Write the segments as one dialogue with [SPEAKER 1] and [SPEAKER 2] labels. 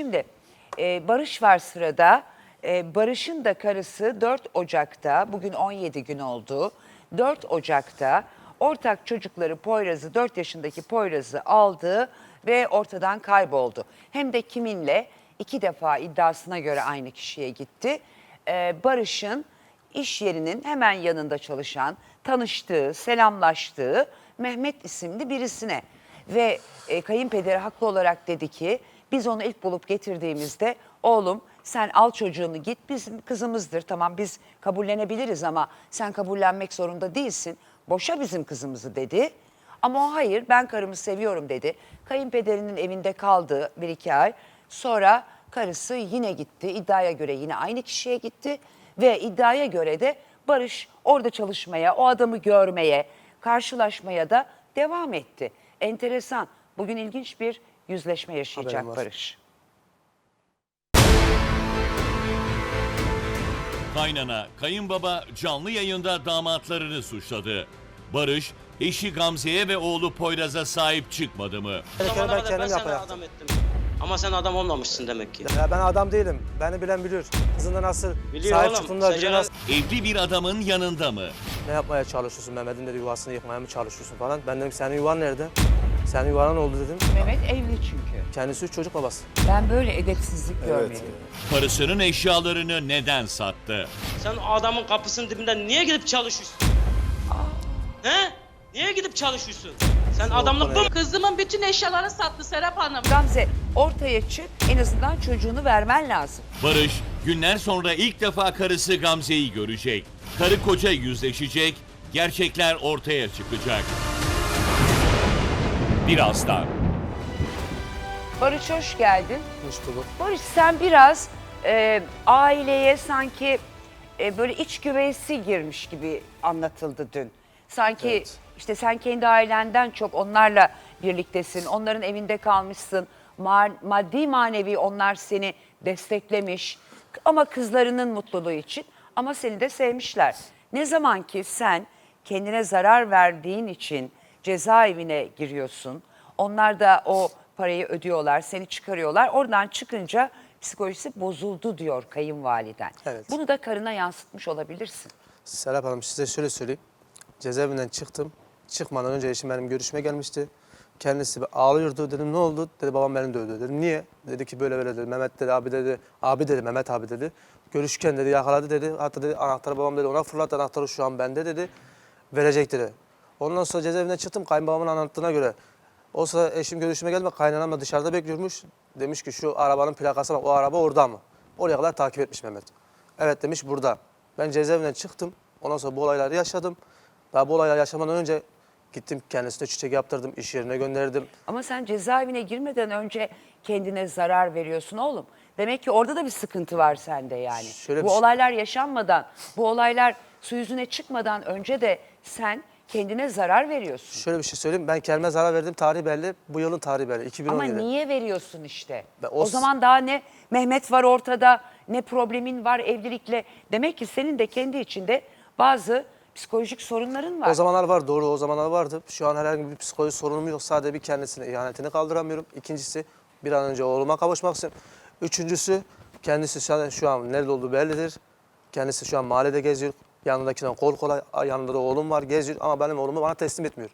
[SPEAKER 1] Şimdi e, Barış var sırada. E, Barış'ın da karısı 4 Ocak'ta, bugün 17 gün oldu. 4 Ocak'ta ortak çocukları Poyraz'ı, 4 yaşındaki Poyraz'ı aldı ve ortadan kayboldu. Hem de kiminle? iki defa iddiasına göre aynı kişiye gitti. E, Barış'ın iş yerinin hemen yanında çalışan, tanıştığı, selamlaştığı Mehmet isimli birisine. Ve e, kayınpederi haklı olarak dedi ki biz onu ilk bulup getirdiğimizde oğlum sen al çocuğunu git bizim kızımızdır tamam biz kabullenebiliriz ama sen kabullenmek zorunda değilsin. Boşa bizim kızımızı dedi. Ama o hayır ben karımı seviyorum dedi. Kayınpederinin evinde kaldı bir iki ay. Sonra karısı yine gitti. İddiaya göre yine aynı kişiye gitti. Ve iddiaya göre de Barış orada çalışmaya, o adamı görmeye, karşılaşmaya da devam etti. Enteresan. Bugün ilginç bir yüzleşme yaşayacak. Barış.
[SPEAKER 2] Kaynana, kayınbaba canlı yayında damatlarını suçladı. Barış, eşi Gamze'ye ve oğlu Poyraz'a sahip çıkmadı mı?
[SPEAKER 3] Bir kere ben kendim yapacaktım.
[SPEAKER 4] adam ettim. Ama sen adam olmamışsın demek ki.
[SPEAKER 3] Ya ben adam değilim. Beni bilen biliyor. Kızında nasıl
[SPEAKER 4] Biliyor
[SPEAKER 3] sahip
[SPEAKER 4] oğlum.
[SPEAKER 3] çıktığını da
[SPEAKER 4] Sen
[SPEAKER 3] biliyor.
[SPEAKER 4] Celal-
[SPEAKER 3] Nasıl
[SPEAKER 2] Evli bir adamın yanında mı?
[SPEAKER 3] ne yapmaya çalışıyorsun Mehmet'in dedi yuvasını yıkmaya mı çalışıyorsun falan. Ben dedim senin yuvan nerede? Senin yuvan oldu dedim.
[SPEAKER 1] Mehmet evli çünkü.
[SPEAKER 3] Kendisi üç çocuk babası.
[SPEAKER 1] Ben böyle edepsizlik görmedim.
[SPEAKER 2] Karısının eşyalarını neden sattı?
[SPEAKER 4] Sen adamın kapısının dibinden niye gidip çalışıyorsun? He? Niye gidip çalışıyorsun? Sen adamlık bu mu?
[SPEAKER 5] Kızımın bütün eşyalarını sattı Serap Hanım.
[SPEAKER 1] Gamze ortaya çık en azından çocuğunu vermen lazım.
[SPEAKER 2] Barış, günler sonra ilk defa karısı Gamze'yi görecek. Karı koca yüzleşecek, gerçekler ortaya çıkacak. Birazdan.
[SPEAKER 1] Barış hoş geldin.
[SPEAKER 3] Hoş bulduk.
[SPEAKER 1] Barış sen biraz e, aileye sanki e, böyle iç güveysi girmiş gibi anlatıldı dün. Sanki
[SPEAKER 3] Evet.
[SPEAKER 1] işte sen kendi ailenden çok onlarla birliktesin. Onların evinde kalmışsın. Ma- maddi manevi onlar seni desteklemiş. Ama kızlarının mutluluğu için ama seni de sevmişler. Ne zaman ki sen kendine zarar verdiğin için cezaevine giriyorsun. Onlar da o parayı ödüyorlar, seni çıkarıyorlar. Oradan çıkınca psikolojisi bozuldu diyor kayınvaliden.
[SPEAKER 3] Evet.
[SPEAKER 1] Bunu da karına yansıtmış olabilirsin.
[SPEAKER 3] Serap Hanım size şöyle söyleyeyim. Cezaevinden çıktım. Çıkmadan önce eşim benim görüşme gelmişti. Kendisi ağlıyordu. Dedim ne oldu? Dedi babam beni dövdü. Dedim niye? Dedi ki böyle böyle dedi. Mehmet dedi abi dedi. Abi dedi Mehmet abi dedi. Görüşken dedi yakaladı dedi. Hatta dedi anahtarı babam dedi ona fırlat anahtarı şu an bende dedi. Verecek dedi. Ondan sonra cezaevinden çıktım kayınbabamın anlattığına göre. O sırada eşim görüşme geldi. Kaynanam da dışarıda bekliyormuş. Demiş ki şu arabanın plakası bak o araba orada mı? Oraya kadar takip etmiş Mehmet. Evet demiş burada. Ben cezaevinden çıktım. Ondan sonra bu olayları yaşadım. Daha bu olayları yaşamadan önce gittim kendisine çiçek yaptırdım, iş yerine gönderdim.
[SPEAKER 1] Ama sen cezaevine girmeden önce kendine zarar veriyorsun oğlum. Demek ki orada da bir sıkıntı var sende yani.
[SPEAKER 3] Şöyle
[SPEAKER 1] bu
[SPEAKER 3] bir şey-
[SPEAKER 1] olaylar yaşanmadan, bu olaylar su yüzüne çıkmadan önce de sen kendine zarar veriyorsun.
[SPEAKER 3] Şöyle bir şey söyleyeyim. Ben kendime zarar verdim. Tarih belli. Bu yılın tarihi belli. 2017.
[SPEAKER 1] Ama niye veriyorsun işte?
[SPEAKER 3] Ben
[SPEAKER 1] O,
[SPEAKER 3] o-
[SPEAKER 1] zaman daha ne Mehmet var ortada, ne problemin var evlilikle. Demek ki senin de kendi içinde bazı psikolojik sorunların var.
[SPEAKER 3] O zamanlar var doğru o zamanlar vardı. Şu an herhangi bir psikolojik sorunum yok. Sadece bir kendisine ihanetini kaldıramıyorum. İkincisi bir an önce oğluma kavuşmak istiyorum. Üçüncüsü kendisi şu an, şu an nerede olduğu bellidir. Kendisi şu an mahallede geziyor. Yanındakinden kol kola yanında da oğlum var geziyor ama benim oğlumu bana teslim etmiyor.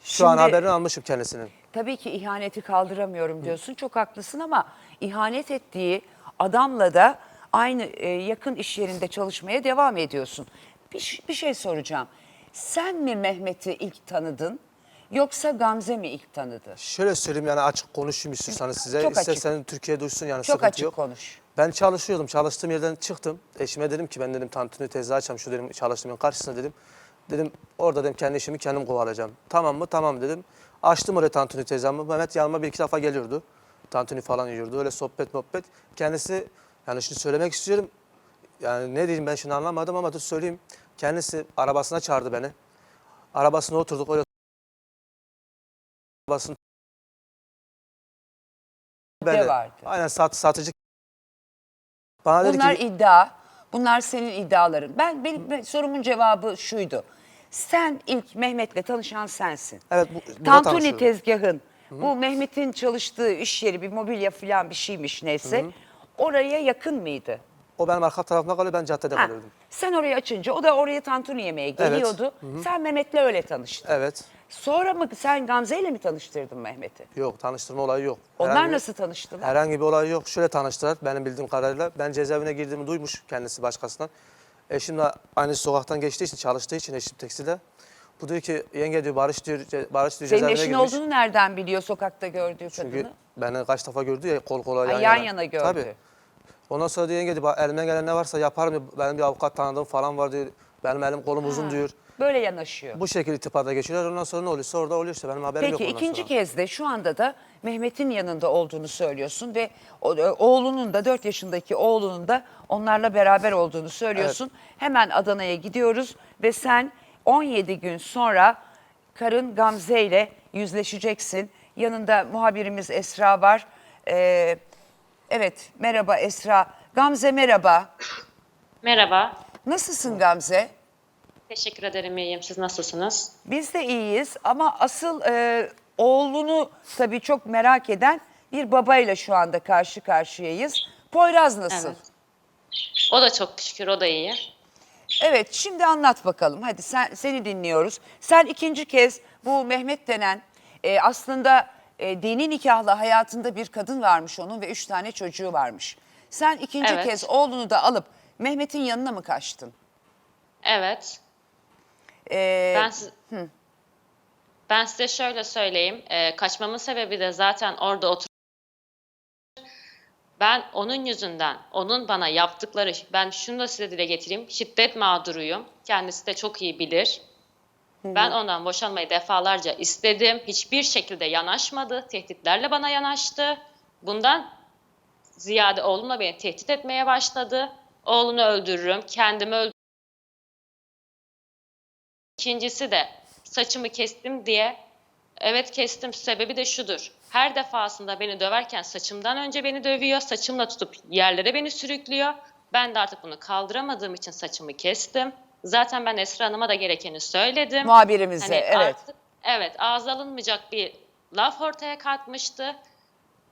[SPEAKER 3] Şu an
[SPEAKER 1] Şimdi-
[SPEAKER 3] haberini almışım kendisinin.
[SPEAKER 1] Tabii ki ihaneti kaldıramıyorum diyorsun. Çok haklısın ama ihanet ettiği adamla da aynı e, yakın iş yerinde çalışmaya devam ediyorsun. Bir, bir şey soracağım. Sen mi Mehmet'i ilk tanıdın yoksa Gamze mi ilk tanıdı?
[SPEAKER 3] Şöyle söyleyeyim yani açık konuşayım istiyorsanız size.
[SPEAKER 1] Çok açık.
[SPEAKER 3] İsterseniz Türkiye duysun yani
[SPEAKER 1] Çok
[SPEAKER 3] sıkıntı
[SPEAKER 1] açık
[SPEAKER 3] yok.
[SPEAKER 1] konuş.
[SPEAKER 3] Ben çalışıyordum. Çalıştığım yerden çıktım. Eşime dedim ki ben dedim tantuni teyze açacağım şu dedim çalıştığım yerin karşısına dedim. Dedim orada dedim kendi işimi kendim kovalayacağım. Tamam mı? Tamam dedim. Açtım oraya tantuni teyzemi. Mehmet yanıma bir iki defa geliyordu. Tantuni falan yiyordu. Öyle sohbet muhabbet. Kendisi yani şimdi söylemek istiyorum. Yani ne diyeyim ben şimdi anlamadım ama dur söyleyeyim. Kendisi arabasına çağırdı beni. Arabasına oturduk. Öyle arabasını
[SPEAKER 1] Ne vardı?
[SPEAKER 3] Aynen sat, satıcı. Bana dedi
[SPEAKER 1] Bunlar
[SPEAKER 3] ki
[SPEAKER 1] iddia. Bunlar senin iddiaların. Ben benim ben- sorumun cevabı şuydu. Sen ilk Mehmet'le tanışan sensin.
[SPEAKER 3] Evet, bu- burada
[SPEAKER 1] Tantuni
[SPEAKER 3] tanışıyorum.
[SPEAKER 1] tezgahın Bu Mehmet'in çalıştığı iş yeri bir mobilya falan bir şeymiş neyse. Oraya yakın mıydı?
[SPEAKER 3] O benim arka tarafımda kalıyor ben caddede
[SPEAKER 1] Ha,
[SPEAKER 3] kalıyordum.
[SPEAKER 1] Sen orayı açınca o da oraya tantuni yemeye geliyordu. Sen Mehmet'le öyle tanıştın.
[SPEAKER 3] Evet.
[SPEAKER 1] Sonra mı sen Gamze ile mi tanıştırdın Mehmet'i?
[SPEAKER 3] Yok tanıştırma olayı yok.
[SPEAKER 1] Onlar
[SPEAKER 3] Herhangi-
[SPEAKER 1] nasıl tanıştılar?
[SPEAKER 3] Herhangi bir olay yok. Şöyle tanıştılar benim bildiğim kadarıyla. Ben cezaevine girdiğimi duymuş kendisi başkasından. Eşim de aynı sokaktan geçtiği için, çalıştığı için eşim tekstilde. Bu diyor ki yenge diyor Barış diyor, ce- Barış diyor
[SPEAKER 1] Senin
[SPEAKER 3] cezaevine
[SPEAKER 1] eşin
[SPEAKER 3] girmiş.
[SPEAKER 1] olduğunu nereden biliyor sokakta gördüğü
[SPEAKER 3] Çünkü
[SPEAKER 1] kadını?
[SPEAKER 3] beni kaç defa gördü ya kol kola
[SPEAKER 1] Ha,
[SPEAKER 3] yan,
[SPEAKER 1] yan yana gördü.
[SPEAKER 3] Tabii. Ondan sonra diyor yenge diyor "bak elimden gelen ne varsa yaparım diyor. Benim bir avukat tanıdığım falan var diyor. Benim elim kolum uzun diyor.
[SPEAKER 1] Böyle yanaşıyor.
[SPEAKER 3] Bu şekilde irtibata geçiyorlar. Ondan sonra ne oluyorsa orada oluyor işte. Benim haberim yok
[SPEAKER 1] Peki
[SPEAKER 3] ondan
[SPEAKER 1] ikinci
[SPEAKER 3] sonra.
[SPEAKER 1] kez de şu anda da Mehmet'in yanında olduğunu söylüyorsun ve o- e, oğlunun da 4 yaşındaki oğlunun da onlarla beraber olduğunu söylüyorsun. Hemen Adana'ya gidiyoruz ve sen 17 gün sonra karın Gamze ile yüzleşeceksin. Yanında muhabirimiz Esra var. Ee, evet merhaba Esra. Gamze merhaba.
[SPEAKER 6] Merhaba.
[SPEAKER 1] Nasılsın Gamze?
[SPEAKER 6] Teşekkür ederim iyiyim. Siz nasılsınız?
[SPEAKER 1] Biz de iyiyiz ama asıl e, oğlunu tabii çok merak eden bir babayla şu anda karşı karşıyayız. Poyraz nasıl?
[SPEAKER 6] Evet. O da çok şükür o da iyi.
[SPEAKER 1] Evet, şimdi anlat bakalım. Hadi sen seni dinliyoruz. Sen ikinci kez bu Mehmet denen e, aslında e, dini nikahlı hayatında bir kadın varmış onun ve üç tane çocuğu varmış. Sen ikinci
[SPEAKER 6] Evet.
[SPEAKER 1] kez oğlunu da alıp Mehmet'in yanına mı kaçtın?
[SPEAKER 6] Evet.
[SPEAKER 1] E,
[SPEAKER 6] Ben siz- Ben size şöyle söyleyeyim. Ee, kaçmamın sebebi de zaten orada otur. Ben onun yüzünden, onun bana yaptıkları, ben şunu da size dile getireyim. Şiddet mağduruyum. Kendisi de çok iyi bilir. Ben ondan boşanmayı defalarca istedim. Hiçbir şekilde yanaşmadı. Tehditlerle bana yanaştı. Bundan ziyade oğlumla beni tehdit etmeye başladı. Oğlunu öldürürüm, kendimi öldürürüm. İkincisi de saçımı kestim diye evet kestim sebebi de şudur. Her defasında beni döverken saçımdan önce beni dövüyor. Saçımla tutup yerlere beni sürüklüyor. Ben de artık bunu kaldıramadığım için saçımı kestim. Zaten ben Esra Hanım'a da gerekeni söyledim.
[SPEAKER 1] muhabirimize,
[SPEAKER 6] Hani
[SPEAKER 1] evet.
[SPEAKER 6] artık- evet ağız alınmayacak bir laf ortaya katmıştı.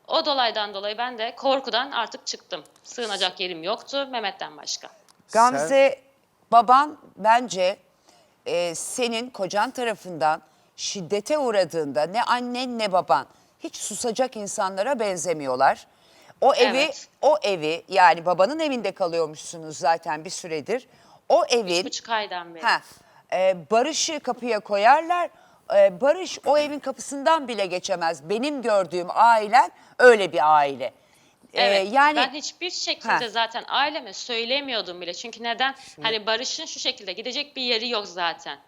[SPEAKER 6] O dolaydan dolayı ben de korkudan artık çıktım. Sığınacak yerim yoktu Mehmet'ten başka.
[SPEAKER 1] Gamze baban bence e, senin kocan tarafından şiddete uğradığında ne annen ne baban hiç susacak insanlara benzemiyorlar. O evi
[SPEAKER 6] Evet.
[SPEAKER 1] o evi yani babanın evinde kalıyormuşsunuz zaten bir süredir. O evin
[SPEAKER 6] buçuk aydan beri.
[SPEAKER 1] ha, e, Barış'ı kapıya koyarlar. E, Barış o evin kapısından bile geçemez. Benim gördüğüm ailen öyle bir aile. E,
[SPEAKER 6] Evet.
[SPEAKER 1] yani
[SPEAKER 6] ben hiçbir şekilde
[SPEAKER 1] Ha.
[SPEAKER 6] zaten aileme söylemiyordum bile. Çünkü neden? Hani Barış'ın şu şekilde gidecek bir yeri yok zaten.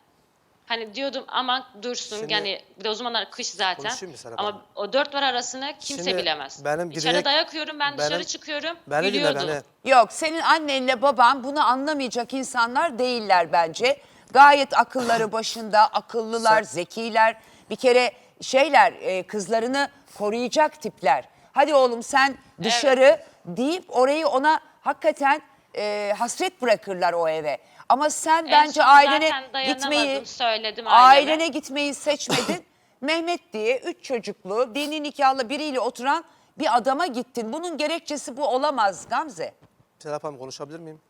[SPEAKER 6] Hani diyordum aman dursun
[SPEAKER 3] Şimdi-
[SPEAKER 6] yani bir de o zamanlar kış zaten.
[SPEAKER 3] Konuşayım mı Serap
[SPEAKER 6] Ama
[SPEAKER 3] Hanım?
[SPEAKER 6] o dört var arasını kimse
[SPEAKER 3] Şimdi
[SPEAKER 6] bilemez.
[SPEAKER 3] benim
[SPEAKER 6] İçeri
[SPEAKER 3] gidecek-
[SPEAKER 6] dayak yiyorum ben dışarı
[SPEAKER 3] benim-
[SPEAKER 6] çıkıyorum.
[SPEAKER 3] Beni dinle
[SPEAKER 6] gülüyordu.
[SPEAKER 3] beni.
[SPEAKER 1] Yok senin annenle baban bunu anlamayacak insanlar değiller bence. Gayet akılları başında, akıllılar,
[SPEAKER 3] Sen-
[SPEAKER 1] zekiler. Bir kere şeyler e, kızlarını koruyacak tipler. Hadi oğlum sen dışarı deyip orayı ona hakikaten e, hasret bırakırlar o eve. Ama sen
[SPEAKER 6] En
[SPEAKER 1] bence ailene gitmeyi,
[SPEAKER 6] söyledim aileme.
[SPEAKER 1] ailene gitmeyi seçmedin. Mehmet diye üç çocuklu, dini nikahlı biriyle oturan bir adama gittin. Bunun gerekçesi bu olamaz Gamze.
[SPEAKER 3] Serap Hanım konuşabilir miyim?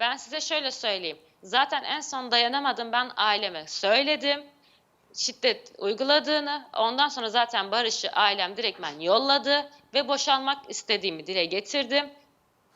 [SPEAKER 6] Ben size şöyle söyleyeyim. Zaten en son dayanamadım ben aileme söyledim. Şiddet uyguladığını. Ondan sonra zaten Barış'ı ailem direktmen yolladı ve boşanmak istediğimi dile getirdim.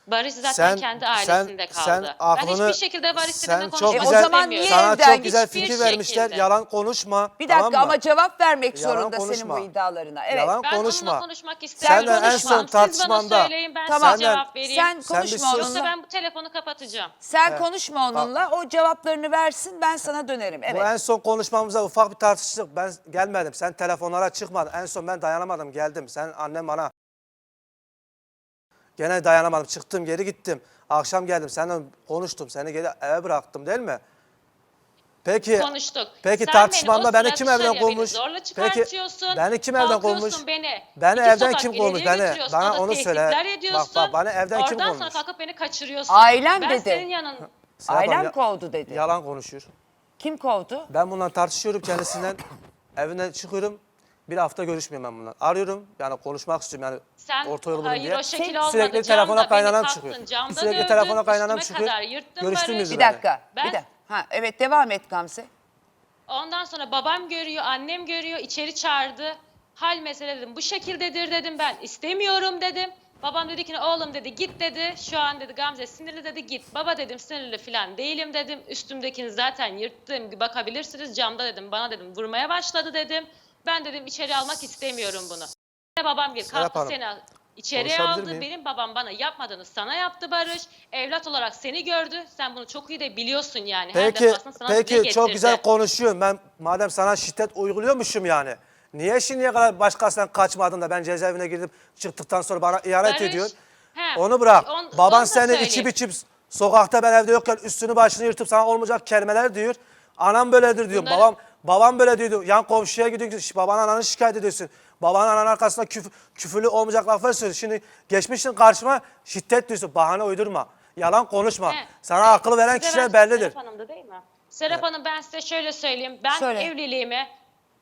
[SPEAKER 6] Barış zaten
[SPEAKER 3] Sen-
[SPEAKER 6] kendi
[SPEAKER 3] sen-
[SPEAKER 6] ailesinde kaldı.
[SPEAKER 3] sen
[SPEAKER 6] ben
[SPEAKER 3] aklını-
[SPEAKER 6] hiçbir şekilde Barış
[SPEAKER 3] sen
[SPEAKER 6] sizinle
[SPEAKER 3] çok
[SPEAKER 6] konuşmak
[SPEAKER 1] güzel- E, o zaman
[SPEAKER 6] istemiyorum.
[SPEAKER 1] niye
[SPEAKER 3] Sana
[SPEAKER 1] evden
[SPEAKER 3] çok güzel
[SPEAKER 6] hiçbir
[SPEAKER 3] fikir vermişler.
[SPEAKER 6] şekilde.
[SPEAKER 3] Yalan konuşma.
[SPEAKER 1] Bir dakika
[SPEAKER 3] tamam mı?
[SPEAKER 1] ama cevap vermek
[SPEAKER 3] Yalan
[SPEAKER 1] zorunda senin
[SPEAKER 3] konuşma.
[SPEAKER 1] bu iddialarına. Evet.
[SPEAKER 3] Yalan
[SPEAKER 6] Ben
[SPEAKER 3] konuşma.
[SPEAKER 6] onunla konuşmak istemiyorum.
[SPEAKER 3] Sen de en
[SPEAKER 6] Konuşmam.
[SPEAKER 3] son
[SPEAKER 6] Siz bana
[SPEAKER 3] tartışmanda-
[SPEAKER 6] söyleyin ben
[SPEAKER 1] Tamam.
[SPEAKER 6] size cevap vereyim.
[SPEAKER 1] Sen
[SPEAKER 3] Sen bir
[SPEAKER 1] konuşma
[SPEAKER 3] sus.
[SPEAKER 6] Yoksa
[SPEAKER 1] onunla.
[SPEAKER 6] ben bu telefonu kapatacağım.
[SPEAKER 1] Sen
[SPEAKER 3] Evet.
[SPEAKER 1] konuşma onunla. O cevaplarını versin ben sana dönerim. Evet.
[SPEAKER 3] Bu en son konuşmamızda ufak bir tartıştık. Ben gelmedim. Sen telefonlara çıkmadın. En son ben dayanamadım geldim. Sen annem bana. Gene dayanamadım. Çıktım geri gittim. Akşam geldim. Seninle konuştum. Seni geri eve bıraktım değil mi? Peki.
[SPEAKER 6] Konuştuk.
[SPEAKER 3] Peki
[SPEAKER 6] Sen
[SPEAKER 3] tartışmamda
[SPEAKER 6] beni,
[SPEAKER 3] beni kim evden kovmuş?
[SPEAKER 6] Zorla
[SPEAKER 3] Peki beni kim evden kovmuş?
[SPEAKER 6] Beni,
[SPEAKER 3] Beni
[SPEAKER 6] iki
[SPEAKER 3] evden kim kovmuş? Beni- bana onu söyle. Bak, bak, bana evden kim
[SPEAKER 6] Oradan
[SPEAKER 3] kovmuş?
[SPEAKER 6] sonra kalkıp beni kaçırıyorsun.
[SPEAKER 1] Ailem
[SPEAKER 6] ben
[SPEAKER 1] dedi.
[SPEAKER 6] senin yanın.
[SPEAKER 3] Serap
[SPEAKER 1] Ailem
[SPEAKER 3] ya-
[SPEAKER 1] kovdu dedi.
[SPEAKER 3] Yalan konuşuyor.
[SPEAKER 1] Kim kovdu?
[SPEAKER 3] Ben bundan tartışıyorum kendisinden. Evinden çıkıyorum. Bir hafta görüşmüyorum ben bundan. Arıyorum yani konuşmak istiyorum yani
[SPEAKER 6] Sen
[SPEAKER 3] orta yol bulurum
[SPEAKER 6] hayır
[SPEAKER 3] diye.
[SPEAKER 6] o şekil olmadı.
[SPEAKER 3] Sürekli
[SPEAKER 6] Camda
[SPEAKER 3] telefona
[SPEAKER 6] beni
[SPEAKER 3] kaynanan
[SPEAKER 6] kalktın,
[SPEAKER 3] çıkıyor.
[SPEAKER 6] Camda
[SPEAKER 3] Sürekli
[SPEAKER 6] dövdün,
[SPEAKER 3] telefona kaynanan
[SPEAKER 6] üstüme
[SPEAKER 3] çıkıyor.
[SPEAKER 6] kadar yırttın
[SPEAKER 3] Görüştün
[SPEAKER 6] Barış.
[SPEAKER 1] Bir dakika.
[SPEAKER 6] Ben-
[SPEAKER 1] Bir dakika. Ha, evet devam et Gamze.
[SPEAKER 6] Ondan sonra babam görüyor, annem görüyor, içeri çağırdı. Hal mesele dedim. Bu şekildedir dedim ben. istemiyorum dedim. Babam dedi ki oğlum dedi git dedi. Şu an dedi Gamze sinirli dedi git. Baba dedim sinirli falan değilim dedim. Üstümdekini zaten yırttım. Bakabilirsiniz camda dedim. Bana dedim vurmaya başladı dedim. Ben dedim içeri almak istemiyorum bunu. Babam gibi
[SPEAKER 3] Serap
[SPEAKER 6] kalktı
[SPEAKER 3] Hanım,
[SPEAKER 6] seni içeriye
[SPEAKER 3] konuşabilir
[SPEAKER 6] aldı.
[SPEAKER 3] miyim?
[SPEAKER 6] Benim babam bana yapmadığını sana yaptı Barış. Evlat olarak seni gördü. Sen bunu çok iyi de biliyorsun yani. Her
[SPEAKER 3] Peki,
[SPEAKER 6] defasında sana dile
[SPEAKER 3] peki çok
[SPEAKER 6] getirdi.
[SPEAKER 3] güzel konuşuyorsun. Ben madem sana şiddet uyguluyormuşum yani. Niye şimdiye kadar başkasından kaçmadın da ben cezaevine girdim çıktıktan sonra bana ihanet
[SPEAKER 6] Barış,
[SPEAKER 3] ediyorsun?
[SPEAKER 6] he,
[SPEAKER 3] Onu bırak.
[SPEAKER 6] on-
[SPEAKER 3] Baban
[SPEAKER 6] onu da
[SPEAKER 3] seni
[SPEAKER 6] söyleyeyim.
[SPEAKER 3] içip içip sokakta ben evde yokken üstünü başını yırtıp sana olmayacak kelimeler diyor. Anam böyledir diyor.
[SPEAKER 6] Bunları-
[SPEAKER 3] Babam babam böyle diyordu. Yan komşuya gidiyorsun. Baban ananı şikayet ediyorsun. Baban ananın arkasında küf, küfürlü olmayacak laflar söylüyorsun. Şimdi geçmişsin karşıma şiddet diyorsun. Bahane uydurma. Yalan konuşma.
[SPEAKER 6] He.
[SPEAKER 3] Sana akıl veren
[SPEAKER 6] Size
[SPEAKER 3] kişiler
[SPEAKER 6] ben-
[SPEAKER 3] bellidir.
[SPEAKER 6] Serap Hanım'da değil mi? Serap Hanım ben size şöyle söyleyeyim. Ben
[SPEAKER 1] Söyle.
[SPEAKER 6] evliliğimi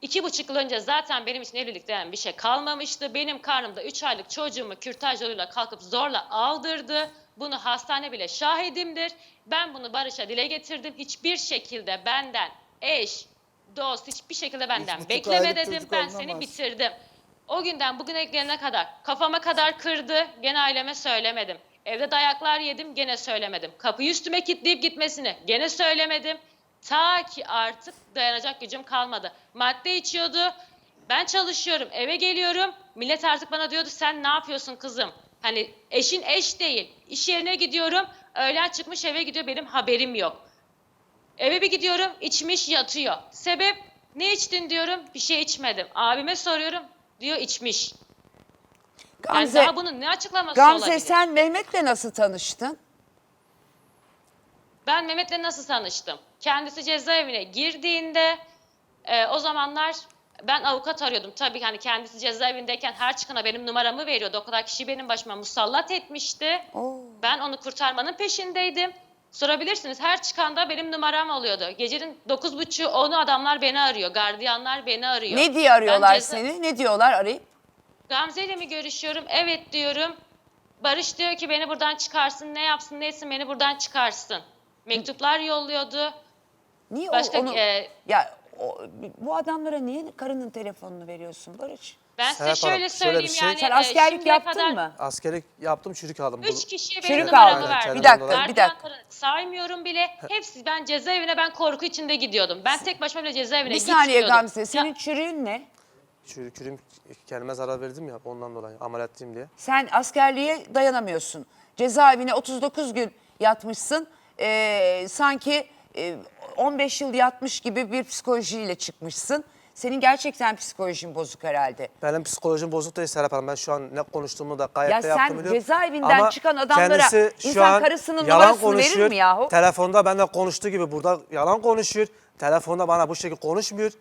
[SPEAKER 6] iki buçuk yıl önce zaten benim için evlilik denen bir şey kalmamıştı. Benim karnımda üç aylık çocuğumu kürtaj yoluyla kalkıp zorla aldırdı. Bunu hastane bile şahidimdir. Ben bunu Barış'a dile getirdim. Hiçbir şekilde benden eş, dost hiçbir şekilde benden
[SPEAKER 7] buçuk
[SPEAKER 6] bekleme dedim. Ben
[SPEAKER 7] alınamaz.
[SPEAKER 6] seni bitirdim. O günden bugüne gelene kadar kafama kadar kırdı. Gene aileme söylemedim. Evde dayaklar yedim gene söylemedim. Kapıyı üstüme kilitleyip gitmesini gene söylemedim. Ta ki artık dayanacak gücüm kalmadı. Madde içiyordu. Ben çalışıyorum, eve geliyorum. Millet artık bana diyordu sen ne yapıyorsun kızım? Hani eşin eş değil. İş yerine gidiyorum. Öğlen çıkmış eve gidiyor benim haberim yok. Eve bir gidiyorum içmiş yatıyor. Sebep ne içtin diyorum bir şey içmedim. Abime soruyorum diyor içmiş. Yani
[SPEAKER 1] Gamze,
[SPEAKER 6] daha bunun ne açıklaması
[SPEAKER 1] Gamze
[SPEAKER 6] olabilir?
[SPEAKER 1] sen Mehmet'le nasıl tanıştın?
[SPEAKER 6] Ben Mehmet'le nasıl tanıştım? Kendisi cezaevine girdiğinde e, o zamanlar ben avukat arıyordum. Tabii hani kendisi cezaevindeyken her çıkana benim numaramı veriyordu. O kadar kişi benim başıma musallat etmişti.
[SPEAKER 1] Oo.
[SPEAKER 6] Ben onu kurtarmanın peşindeydim. Sorabilirsiniz her çıkanda benim numaram oluyordu. Gecenin 9.30'u onu adamlar beni arıyor. Gardiyanlar beni arıyor.
[SPEAKER 1] Ne diye arıyorlar
[SPEAKER 6] Ben ceza-
[SPEAKER 1] seni? Ne diyorlar arayıp?
[SPEAKER 6] Gamze ile mi görüşüyorum? Evet diyorum. Barış diyor ki beni buradan çıkarsın. Ne yapsın ne etsin beni buradan çıkarsın. Mektuplar yolluyordu.
[SPEAKER 1] Niye o-
[SPEAKER 6] Başka,
[SPEAKER 1] onu...
[SPEAKER 6] e,
[SPEAKER 1] ya o- bu adamlara niye karının telefonunu veriyorsun Barış?
[SPEAKER 6] Ben size
[SPEAKER 3] Serap Hanım,
[SPEAKER 6] şöyle
[SPEAKER 3] şöyle bir
[SPEAKER 6] söyleyeyim
[SPEAKER 3] şey-
[SPEAKER 6] yani.
[SPEAKER 1] Sen
[SPEAKER 6] e,
[SPEAKER 1] askerlik
[SPEAKER 6] şimdiye
[SPEAKER 1] yaptın
[SPEAKER 6] kadar
[SPEAKER 1] mı?
[SPEAKER 3] Askerlik yaptım çürük aldım. Bu-
[SPEAKER 6] Üç kişiye
[SPEAKER 1] Çürük
[SPEAKER 6] benim numaramı
[SPEAKER 1] aldın.
[SPEAKER 6] verdi.
[SPEAKER 3] Bir
[SPEAKER 1] dakika, bir dakika.
[SPEAKER 6] Gardiyanları saymıyorum bile. Hepsi ben cezaevine ben korku içinde gidiyordum. Ben tek başıma bile cezaevine
[SPEAKER 1] Bir saniye
[SPEAKER 6] gitmiyordum.
[SPEAKER 1] Gamze
[SPEAKER 6] Ya,
[SPEAKER 1] senin çürüğün ne?
[SPEAKER 3] Çürük çürüğüm kendime zarar verdim ya ondan dolayı ameliyatlıyım diye.
[SPEAKER 1] Sen askerliğe dayanamıyorsun. Cezaevine 39 gün yatmışsın. Ee, sanki e, 15 yıl yatmış gibi bir psikolojiyle çıkmışsın. Senin gerçekten psikolojin bozuk herhalde.
[SPEAKER 3] Benim psikolojim bozuk değil Serap Hanım. Ben şu an ne konuştuğumu da gayet
[SPEAKER 1] Ya
[SPEAKER 3] de
[SPEAKER 1] sen
[SPEAKER 3] yaptım biliyorum.
[SPEAKER 1] cezaevinden
[SPEAKER 3] Ama
[SPEAKER 1] çıkan adamlara
[SPEAKER 3] kendisi şu
[SPEAKER 1] insan
[SPEAKER 3] an
[SPEAKER 1] karısının
[SPEAKER 3] yalan
[SPEAKER 1] numarasını verir
[SPEAKER 3] konuşuyor.
[SPEAKER 1] mi yahu?
[SPEAKER 3] Telefonda benden konuştuğu gibi burada yalan konuşuyor. Telefonda bana bu şekilde konuşmuyor.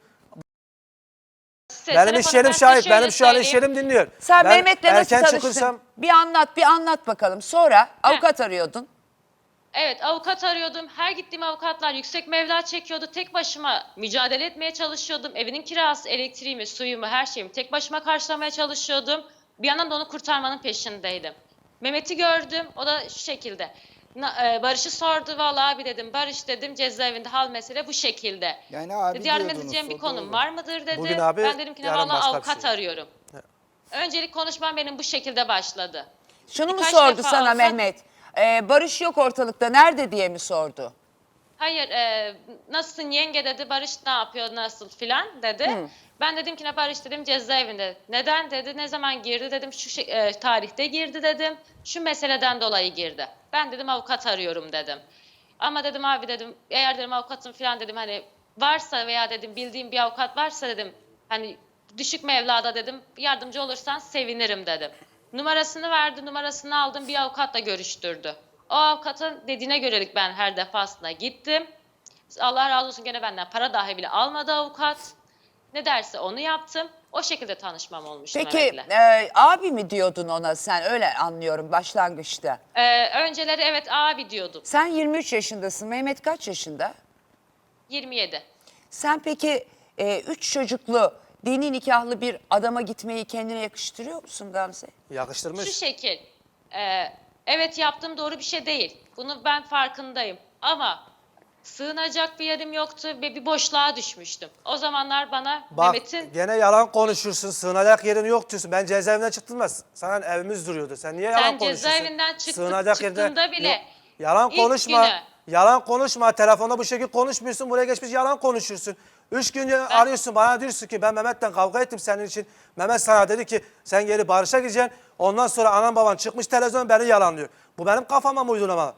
[SPEAKER 6] size,
[SPEAKER 3] Benim iş yerim şahit. Benim şu an iş yerim dinliyor.
[SPEAKER 1] Sen
[SPEAKER 3] Ben
[SPEAKER 1] Mehmet'le nasıl tanıştın?
[SPEAKER 3] çıkırsam
[SPEAKER 1] Bir anlat, bir anlat bakalım. Sonra avukat arıyordun.
[SPEAKER 6] Evet avukat arıyordum. Her gittiğim avukatlar yüksek mevla çekiyordu. Tek başıma mücadele etmeye çalışıyordum. Evinin kirası, elektriğimi, suyumu, her şeyimi tek başıma karşılamaya çalışıyordum. Bir yandan da onu kurtarmanın peşindeydim. Mehmet'i gördüm. O da şu şekilde. E, Barış'ı sordu. Vallahi abi dedim. Barış dedim cezaevinde hal mesele bu şekilde.
[SPEAKER 7] Yani abi
[SPEAKER 6] dedi yardım edeceğim bir konum
[SPEAKER 7] doğru.
[SPEAKER 6] var mıdır dedi.
[SPEAKER 3] Bugün abi,
[SPEAKER 6] ben dedim ki valla avukat
[SPEAKER 3] şey.
[SPEAKER 6] arıyorum. Öncelik konuşmam benim bu şekilde başladı.
[SPEAKER 1] Şunu mu
[SPEAKER 6] Birkaç
[SPEAKER 1] sordu
[SPEAKER 6] defa
[SPEAKER 1] sana
[SPEAKER 6] avukat-
[SPEAKER 1] Mehmet? Ee, Barış yok ortalıkta nerede diye mi sordu?
[SPEAKER 6] Hayır, e, nasılsın yenge dedi, Barış ne yapıyor, nasıl filan dedi. Ben dedim ki ne Barış dedim cezaevinde. Neden dedi, ne zaman girdi dedim, şu şey- e, tarihte girdi dedim, şu meseleden dolayı girdi. Ben dedim avukat arıyorum dedim. Ama dedim abi dedim, eğer dedim avukatım filan dedim hani varsa veya dedim bildiğim bir avukat varsa dedim hani düşük mevlada dedim yardımcı olursan sevinirim dedim. Numarasını verdi, numarasını aldım bir avukatla görüştürdü. O avukatın dediğine görelik ben her defasında gittim. Allah razı olsun gene benden para dahi bile almadı avukat. Ne derse onu yaptım. O şekilde tanışmam olmuştu
[SPEAKER 1] Peki
[SPEAKER 6] Mehmet'le.
[SPEAKER 1] e, abi mi diyordun ona sen öyle anlıyorum başlangıçta.
[SPEAKER 6] Ee, önceleri evet abi diyordum.
[SPEAKER 1] Sen 23 yaşındasın. Mehmet kaç yaşında?
[SPEAKER 6] 27.
[SPEAKER 1] Sen peki e, üç çocuklu dini nikahlı bir adama gitmeyi kendine yakıştırıyor musun Gamze?
[SPEAKER 3] Yakıştırmış.
[SPEAKER 6] Şu şekil. e, evet yaptığım doğru bir şey değil. Bunu ben farkındayım. Ama sığınacak bir yerim yoktu ve bir boşluğa düşmüştüm. O zamanlar bana
[SPEAKER 3] Bak
[SPEAKER 6] Mehmet'in
[SPEAKER 3] gene yalan konuşursun. Sığınacak yerin yok diyorsun. Ben cezaevinden çıktım da sana evimiz duruyordu. Sen niye yalan
[SPEAKER 6] Sen
[SPEAKER 3] konuşuyorsun?
[SPEAKER 6] cezaevinden çıktık-
[SPEAKER 3] Sığınacak
[SPEAKER 6] çıktığında bile
[SPEAKER 3] Yok. Yalan
[SPEAKER 6] ilk
[SPEAKER 3] konuşma.
[SPEAKER 6] günü-
[SPEAKER 3] Yalan konuşma. Telefonda bu şekilde konuşmuyorsun. Buraya geçmiş yalan konuşuyorsun. Üç gün arıyorsun bana diyorsun ki ben Mehmet'ten kavga ettim senin için. Mehmet sana dedi ki sen geri barışa gireceksin. Ondan sonra anan baban çıkmış televizyon beni yalanlıyor. Bu benim kafama mı uydurma?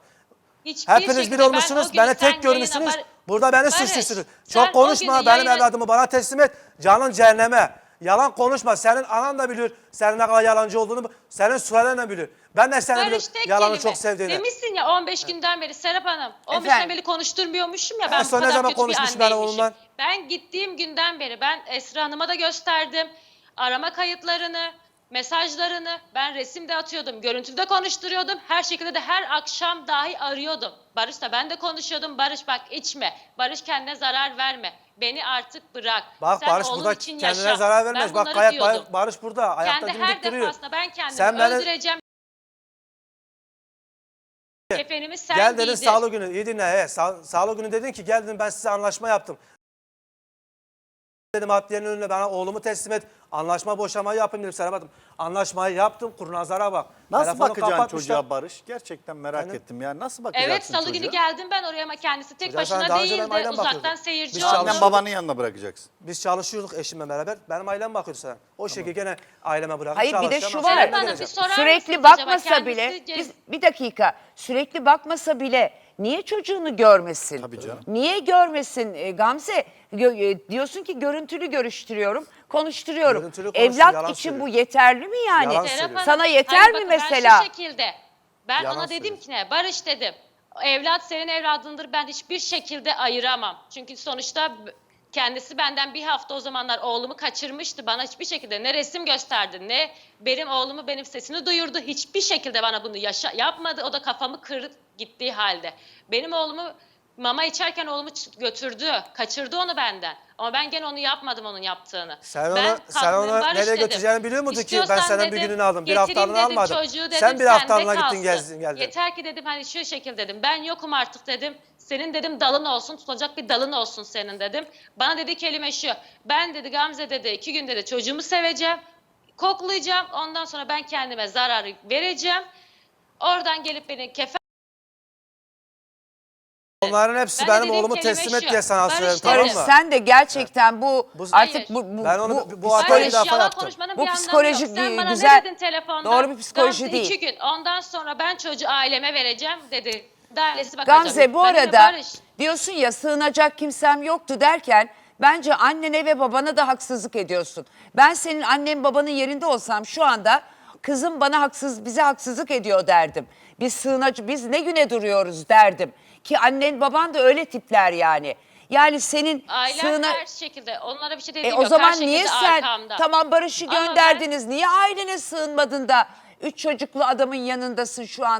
[SPEAKER 6] hiçbir
[SPEAKER 3] Hepiniz
[SPEAKER 6] şekilde
[SPEAKER 3] bir
[SPEAKER 6] ben o
[SPEAKER 3] olmuşsunuz, beni
[SPEAKER 6] sen
[SPEAKER 3] tek görmüşsünüz.
[SPEAKER 6] bar-
[SPEAKER 3] Burada beni
[SPEAKER 6] Barış,
[SPEAKER 3] suçluyorsunuz.
[SPEAKER 6] sen o
[SPEAKER 3] Çok konuşma, benim
[SPEAKER 6] yayına-
[SPEAKER 3] evladımı bana teslim et. Canın cehenneme. Yalan konuşma. Senin anan da biliyor senin ne kadar yalancı olduğunu. Senin sülalen de biliyor. Ben de seni
[SPEAKER 6] Barış
[SPEAKER 3] biliyorum
[SPEAKER 6] tek
[SPEAKER 3] yalanı
[SPEAKER 6] kelime.
[SPEAKER 3] çok sevdiğini.
[SPEAKER 6] Demişsin ya 15 günden beri Serap Hanım. 15
[SPEAKER 1] Efendim?
[SPEAKER 6] günden beri konuşturmuyormuşum ya ben
[SPEAKER 3] En
[SPEAKER 6] bu
[SPEAKER 3] son ne
[SPEAKER 6] kadar
[SPEAKER 3] zaman
[SPEAKER 6] kötü bir
[SPEAKER 3] konuşmuşum ben
[SPEAKER 6] anneymişim.
[SPEAKER 3] onunla?
[SPEAKER 6] Ben gittiğim günden beri ben Esra Hanım'a da gösterdim. Arama kayıtlarını, mesajlarını ben resimde atıyordum, görüntüde konuşturuyordum. Her şekilde de her akşam dahi arıyordum. Barış'la ben de konuşuyordum. Barış bak içme. Barış kendine zarar verme. Beni artık bırak.
[SPEAKER 3] Bak
[SPEAKER 6] Sen
[SPEAKER 3] Barış
[SPEAKER 6] oğlum
[SPEAKER 3] burada
[SPEAKER 6] için
[SPEAKER 3] kendine
[SPEAKER 6] yaşa.
[SPEAKER 3] zarar
[SPEAKER 6] Ben
[SPEAKER 3] vermez. Bak
[SPEAKER 6] bunları diyordum.
[SPEAKER 3] Barış burada. Ayakta
[SPEAKER 6] Kendi her
[SPEAKER 3] dimdik duruyor.
[SPEAKER 6] defasında ben kendimi
[SPEAKER 3] Sen beni-
[SPEAKER 6] öldüreceğim. Kefenimi sen
[SPEAKER 3] Gel dedin
[SPEAKER 6] giydir.
[SPEAKER 3] sağlık günü. İyi dinle. He, sağ, sağlık günü dedin ki gel dedim ben size anlaşma yaptım. Dedim adliyenin önüne bana oğlumu teslim et. Anlaşma boşamayı yapayım dedim Serap Hanım. Anlaşmayı yaptım. Kurnazlara bak.
[SPEAKER 7] Nasıl
[SPEAKER 3] Telefonu
[SPEAKER 7] bakacaksın
[SPEAKER 3] kapatmışlar.
[SPEAKER 7] çocuğa Barış? Gerçekten merak
[SPEAKER 3] Efendim?
[SPEAKER 7] ettim ya. Nasıl bakacaksın
[SPEAKER 6] Evet salı
[SPEAKER 7] çocuğa?
[SPEAKER 6] günü geldim ben oraya ama kendisi tek
[SPEAKER 3] sen
[SPEAKER 6] başına
[SPEAKER 3] daha önce benim
[SPEAKER 6] değildi.
[SPEAKER 3] ailem
[SPEAKER 6] Uzaktan
[SPEAKER 3] bakıyordu.
[SPEAKER 6] seyirci
[SPEAKER 3] Biz
[SPEAKER 6] oldu.
[SPEAKER 7] Annen babanın yanına bırakacaksın.
[SPEAKER 3] Biz çalışıyorduk eşimle beraber. Benim ailem bakıyordu sana. O şekilde gene aileme bırakıp
[SPEAKER 1] Hayır bir de şu var.
[SPEAKER 6] Hanım, bir sorar
[SPEAKER 1] Sürekli
[SPEAKER 6] acaba?
[SPEAKER 1] bakmasa
[SPEAKER 6] Kendisi
[SPEAKER 1] bile biz, bir dakika sürekli bakmasa bile niye çocuğunu görmesin?
[SPEAKER 7] Tabii canım.
[SPEAKER 1] Niye görmesin e, Gamze? Gö- e, diyorsun ki görüntülü görüştürüyorum, konuşturuyorum.
[SPEAKER 3] Görüntülü konuşsun,
[SPEAKER 1] Evlat için
[SPEAKER 3] söylüyor.
[SPEAKER 1] bu yeterli mi yani?
[SPEAKER 3] Yalan
[SPEAKER 6] Serap
[SPEAKER 3] söylüyor.
[SPEAKER 6] Hanım,
[SPEAKER 1] Sana yeter
[SPEAKER 6] hayır
[SPEAKER 1] mi
[SPEAKER 6] bakın
[SPEAKER 1] mesela?
[SPEAKER 6] Ben şu şekilde. Ben
[SPEAKER 3] Yalan
[SPEAKER 6] ona dedim
[SPEAKER 3] söylüyor.
[SPEAKER 6] ki ne? Barış dedim. Evlat senin evladındır. Ben hiçbir şekilde ayıramam. Çünkü sonuçta b- kendisi benden bir hafta o zamanlar oğlumu kaçırmıştı. Bana hiçbir şekilde ne resim gösterdi ne benim oğlumu benim sesini duyurdu. Hiçbir şekilde bana bunu yaşa yapmadı. O da kafamı kırıp gittiği halde. Benim oğlumu mama içerken oğlumu götürdü. Kaçırdı onu benden. Ama ben gene onu yapmadım onun yaptığını.
[SPEAKER 3] Sen
[SPEAKER 6] Ben
[SPEAKER 3] sen
[SPEAKER 6] kalktım,
[SPEAKER 3] onu
[SPEAKER 6] Barış
[SPEAKER 3] nereye
[SPEAKER 6] dedim.
[SPEAKER 3] götüreceğini biliyor muydun ki? Ben senden bir gününü aldım. Bir haftalığını almadım.
[SPEAKER 6] dedim,
[SPEAKER 3] Sen bir haftalığına gittin gezdin geldin.
[SPEAKER 6] Yeter ki dedim hani şu şekilde dedim. Ben yokum artık dedim. Senin dedim dalın olsun, tutulacak bir dalın olsun senin dedim. Bana dedi kelime şu. Ben dedi Gamze dedi iki gün dedi çocuğumu seveceğim. Koklayacağım. Ondan sonra ben kendime zararı vereceğim. Oradan gelip beni kefen
[SPEAKER 3] Onların hepsi
[SPEAKER 6] Ben de
[SPEAKER 3] benim
[SPEAKER 6] dediğim
[SPEAKER 3] oğlumu
[SPEAKER 6] kelime
[SPEAKER 3] teslim et
[SPEAKER 6] şu,
[SPEAKER 3] diye sana söyledim
[SPEAKER 6] dedi.
[SPEAKER 3] tamam mı?
[SPEAKER 1] sen de gerçekten bu,
[SPEAKER 3] Bu-
[SPEAKER 1] artık
[SPEAKER 6] Hayır.
[SPEAKER 1] bu, bu,
[SPEAKER 3] Ben onu-
[SPEAKER 1] bu,
[SPEAKER 3] bu hatayı
[SPEAKER 1] psikoloji-
[SPEAKER 3] bir defa
[SPEAKER 6] yalan
[SPEAKER 3] yaptım.
[SPEAKER 6] konuşmanın
[SPEAKER 1] Bu
[SPEAKER 6] bir anlamı
[SPEAKER 1] psikolojik
[SPEAKER 6] yok. Sen
[SPEAKER 1] değil,
[SPEAKER 6] bana
[SPEAKER 1] güzel,
[SPEAKER 6] ne dedin telefonda?
[SPEAKER 1] doğru bir psikoloji
[SPEAKER 6] Gamze,
[SPEAKER 1] değil.
[SPEAKER 6] iki gün. Ondan sonra ben çocuğu aileme vereceğim dedi. Dairesi bakacak.
[SPEAKER 1] Gamze bu
[SPEAKER 6] Ben de
[SPEAKER 1] arada
[SPEAKER 6] Barış,
[SPEAKER 1] diyorsun ya sığınacak kimsem yoktu derken bence annene ve babana da haksızlık ediyorsun. Ben senin annen babanın yerinde olsam şu anda kızım bana haksız bize haksızlık ediyor derdim. Biz sığınacı biz ne güne duruyoruz derdim. Ki annen baban da öyle tipler yani. Yani senin
[SPEAKER 6] Ailem
[SPEAKER 1] sığına...
[SPEAKER 6] her şekilde onlara bir şey
[SPEAKER 1] E
[SPEAKER 6] dediğim
[SPEAKER 1] o
[SPEAKER 6] yok.
[SPEAKER 1] zaman
[SPEAKER 6] her
[SPEAKER 1] niye
[SPEAKER 6] şekilde
[SPEAKER 1] sen
[SPEAKER 6] arkamda.
[SPEAKER 1] tamam Barış'ı
[SPEAKER 6] Ama ben-
[SPEAKER 1] gönderdiniz. Niye ailene sığınmadın da üç çocuklu adamın yanındasın şu an?